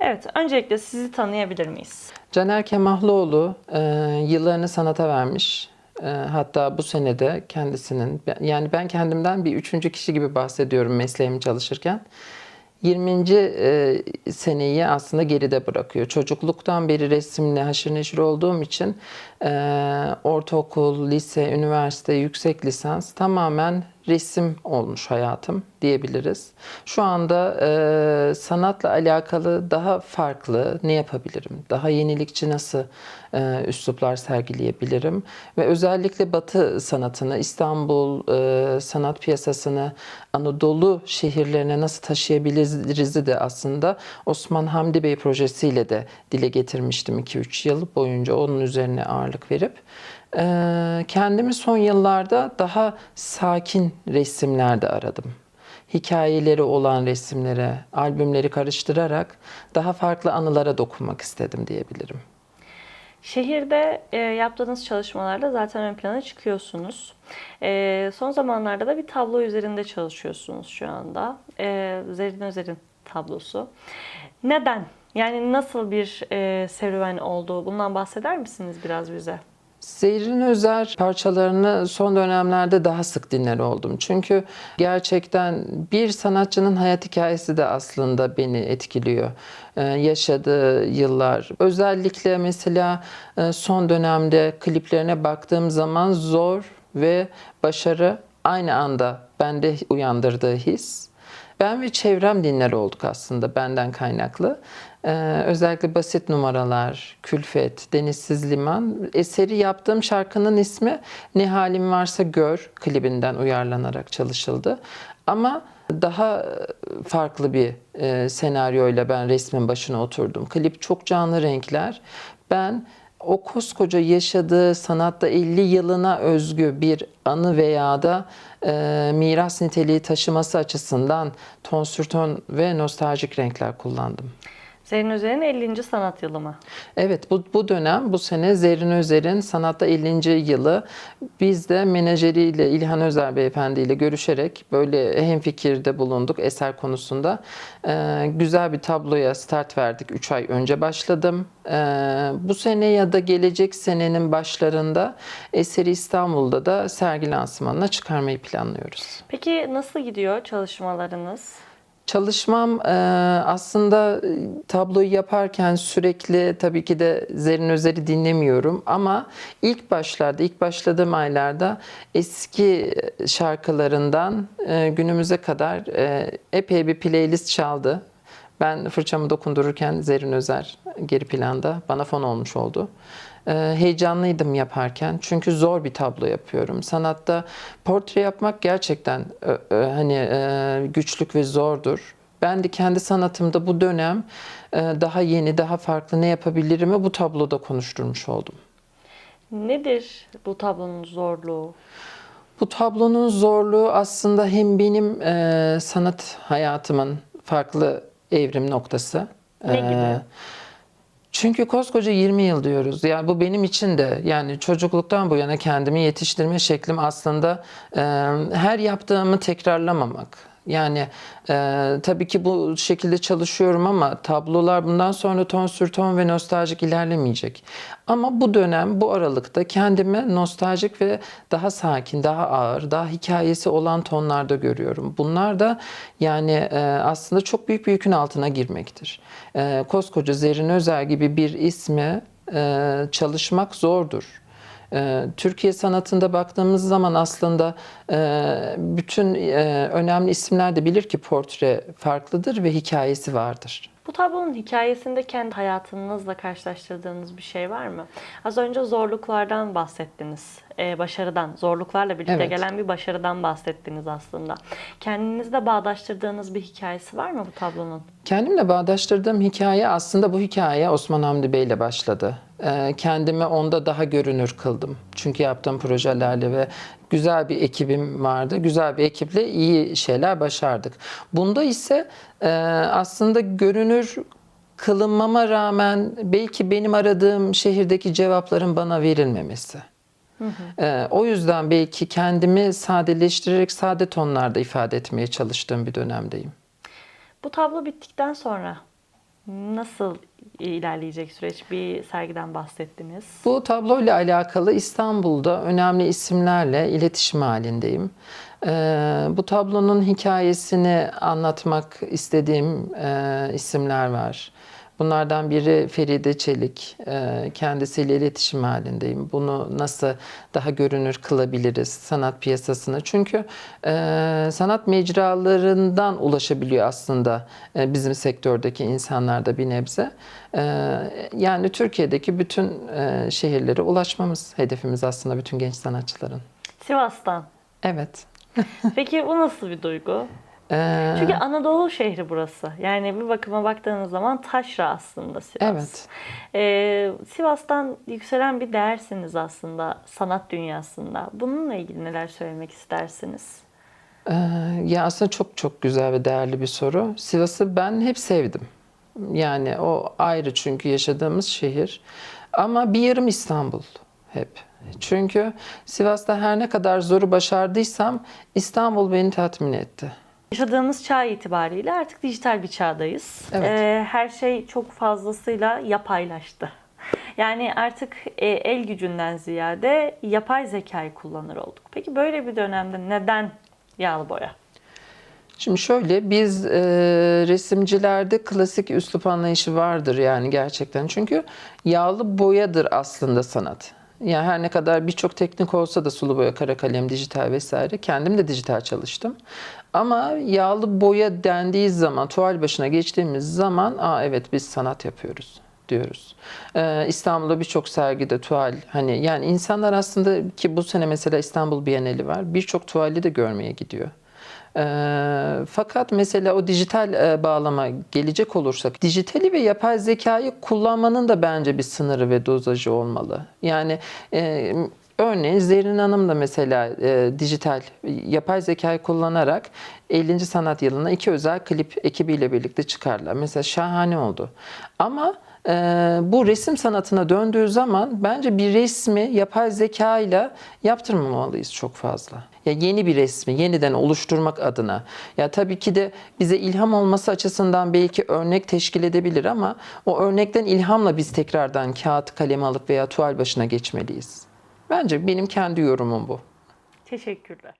Evet, öncelikle sizi tanıyabilir miyiz? Caner Kemahlıoğlu e, yıllarını sanata vermiş. E, hatta bu senede kendisinin, yani ben kendimden bir üçüncü kişi gibi bahsediyorum mesleğimi çalışırken. 20. e, seneyi aslında geride bırakıyor. Çocukluktan beri resimle haşır neşir olduğum için e, ortaokul, lise, üniversite, yüksek lisans tamamen resim olmuş hayatım diyebiliriz. Şu anda e, sanatla alakalı daha farklı ne yapabilirim? Daha yenilikçi nasıl e, üsluplar sergileyebilirim? Ve özellikle Batı sanatını, İstanbul e, sanat piyasasını Anadolu şehirlerine nasıl taşıyabiliriz de aslında Osman Hamdi Bey projesiyle de dile getirmiştim 2-3 yıl boyunca onun üzerine ağırlık verip. Kendimi son yıllarda daha sakin resimlerde aradım. Hikayeleri olan resimlere, albümleri karıştırarak daha farklı anılara dokunmak istedim diyebilirim. Şehirde e, yaptığınız çalışmalarla zaten ön plana çıkıyorsunuz. E, son zamanlarda da bir tablo üzerinde çalışıyorsunuz şu anda. E, Zerrin Özer'in tablosu. Neden? Yani nasıl bir e, serüven oldu? Bundan bahseder misiniz biraz bize? Zerrin Özer parçalarını son dönemlerde daha sık dinler oldum. Çünkü gerçekten bir sanatçının hayat hikayesi de aslında beni etkiliyor. Ee, yaşadığı yıllar. Özellikle mesela e, son dönemde kliplerine baktığım zaman zor ve başarı aynı anda bende uyandırdığı his. Ben ve çevrem dinler olduk aslında benden kaynaklı. Ee, özellikle basit numaralar, külfet, denizsiz liman. Eseri yaptığım şarkının ismi Ne Halim Varsa Gör klibinden uyarlanarak çalışıldı. Ama daha farklı bir e, senaryoyla ben resmin başına oturdum. Klip çok canlı renkler. Ben o koskoca yaşadığı sanatta 50 yılına özgü bir anı veya da e, miras niteliği taşıması açısından ton sür ton ve nostaljik renkler kullandım. Zerrin Özer'in 50. sanat yılı mı? Evet bu, bu dönem bu sene Zerrin Özer'in sanatta 50. yılı. Biz de menajeriyle İlhan Özer Beyefendi ile görüşerek böyle hemfikirde bulunduk eser konusunda. Ee, güzel bir tabloya start verdik. 3 ay önce başladım. Ee, bu sene ya da gelecek senenin başlarında eseri İstanbul'da da sergi lansmanına çıkarmayı planlıyoruz. Peki nasıl gidiyor çalışmalarınız? Çalışmam e, aslında e, tabloyu yaparken sürekli tabii ki de Zerrin Özer'i dinlemiyorum ama ilk başlarda, ilk başladığım aylarda eski şarkılarından e, günümüze kadar epey bir playlist çaldı. Ben fırçamı dokundururken Zerrin Özer geri planda bana fon olmuş oldu. Ee, heyecanlıydım yaparken çünkü zor bir tablo yapıyorum. Sanatta portre yapmak gerçekten ö, ö, hani e, güçlük ve zordur. Ben de kendi sanatımda bu dönem e, daha yeni, daha farklı ne yapabilirimi bu tabloda konuşturmuş oldum. Nedir bu tablonun zorluğu? Bu tablonun zorluğu aslında hem benim e, sanat hayatımın farklı evrim noktası. Ne gibi? E, çünkü koskoca 20 yıl diyoruz. Yani bu benim için de yani çocukluktan bu yana kendimi yetiştirme şeklim aslında e, her yaptığımı tekrarlamamak. Yani e, tabii ki bu şekilde çalışıyorum ama tablolar bundan sonra ton sür ton ve nostaljik ilerlemeyecek. Ama bu dönem, bu aralıkta kendimi nostaljik ve daha sakin, daha ağır, daha hikayesi olan tonlarda görüyorum. Bunlar da yani e, aslında çok büyük bir yükün altına girmektir. E, koskoca Zerrin Özer gibi bir ismi e, çalışmak zordur. Ee, Türkiye sanatında baktığımız zaman aslında e, bütün e, önemli isimler de bilir ki portre farklıdır ve hikayesi vardır. Bu tablonun hikayesinde kendi hayatınızla karşılaştırdığınız bir şey var mı? Az önce zorluklardan bahsettiniz, ee, başarıdan, zorluklarla birlikte Evet. gelen bir başarıdan bahsettiniz aslında. Kendinizde bağdaştırdığınız bir hikayesi var mı bu tablonun? Kendimle bağdaştırdığım hikaye aslında bu hikaye Osman Hamdi Bey ile başladı. Ee, Kendimi onda daha görünür kıldım. Çünkü yaptığım projelerle ve güzel bir ekibim vardı. Güzel bir ekiple iyi şeyler başardık. Bunda ise e, aslında görünür kılınmama rağmen belki benim aradığım şehirdeki cevapların bana verilmemesi. Ee, o yüzden belki kendimi sadeleştirerek sade tonlarda ifade etmeye çalıştığım bir dönemdeyim. Bu tablo bittikten sonra Nasıl ilerleyecek süreç? Bir sergiden bahsettiniz. Bu tabloyla alakalı İstanbul'da önemli isimlerle iletişim halindeyim. Ee, bu tablonun hikayesini anlatmak istediğim e, isimler var. Bunlardan biri Feride Çelik. Ee, kendisiyle iletişim halindeyim. Bunu nasıl daha görünür kılabiliriz sanat piyasasına? Çünkü e, sanat mecralarından ulaşabiliyor aslında e, bizim sektördeki insanlar da bir nebze. E, yani Türkiye'deki bütün şehirlere ulaşmamız hedefimiz aslında bütün genç sanatçıların. Sivas'tan. Evet. Peki bu nasıl bir duygu? Ee, Çünkü Anadolu şehri burası. Yani bir bakıma baktığınız zaman taşra aslında Sivas. Evet. Ee, Sivas'tan yükselen bir değersiniz aslında sanat dünyasında. Bununla ilgili neler söylemek istersiniz? Ee, ya aslında çok çok güzel ve değerli bir soru. Sivas'ı ben hep sevdim. Yani o ayrı çünkü yaşadığımız şehir. Ama bir yarım İstanbul hep. Çünkü Sivas'ta her ne kadar zoru başardıysam İstanbul beni tatmin etti. Yaşadığımız çağ itibariyle artık dijital bir çağdayız. Evet. Ee, her şey çok fazlasıyla yapaylaştı. Yani artık e, el gücünden ziyade yapay zekayı kullanır olduk. Peki böyle bir dönemde neden yağlı boya? Şimdi şöyle biz e, resimcilerde klasik üslup anlayışı vardır yani gerçekten. Çünkü yağlı boyadır aslında sanat. Yani her ne kadar birçok teknik olsa da sulu boya, kara kalem, dijital vesaire kendim de dijital çalıştım. Ama yağlı boya dendiği zaman, tuval başına geçtiğimiz zaman aa evet biz sanat yapıyoruz diyoruz. Ee, İstanbul'da birçok sergide tuval hani yani insanlar aslında ki bu sene mesela İstanbul Bienali var. Birçok tuvali de görmeye gidiyor. Ee, fakat mesela o dijital e, bağlama gelecek olursak dijitali ve yapay zekayı kullanmanın da bence bir sınırı ve dozajı olmalı. Yani e, örneğin Zerrin Hanım da mesela e, dijital yapay zekayı kullanarak 50. sanat yılına iki özel klip ekibiyle birlikte çıkarlar. Mesela şahane oldu. Ama e, bu resim sanatına döndüğü zaman bence bir resmi yapay zeka ile yaptırmamalıyız çok fazla. Ya yeni bir resmi yeniden oluşturmak adına. Ya tabii ki de bize ilham olması açısından belki örnek teşkil edebilir ama o örnekten ilhamla biz tekrardan kağıt kalemi alıp veya tuval başına geçmeliyiz. Bence benim kendi yorumum bu. Teşekkürler.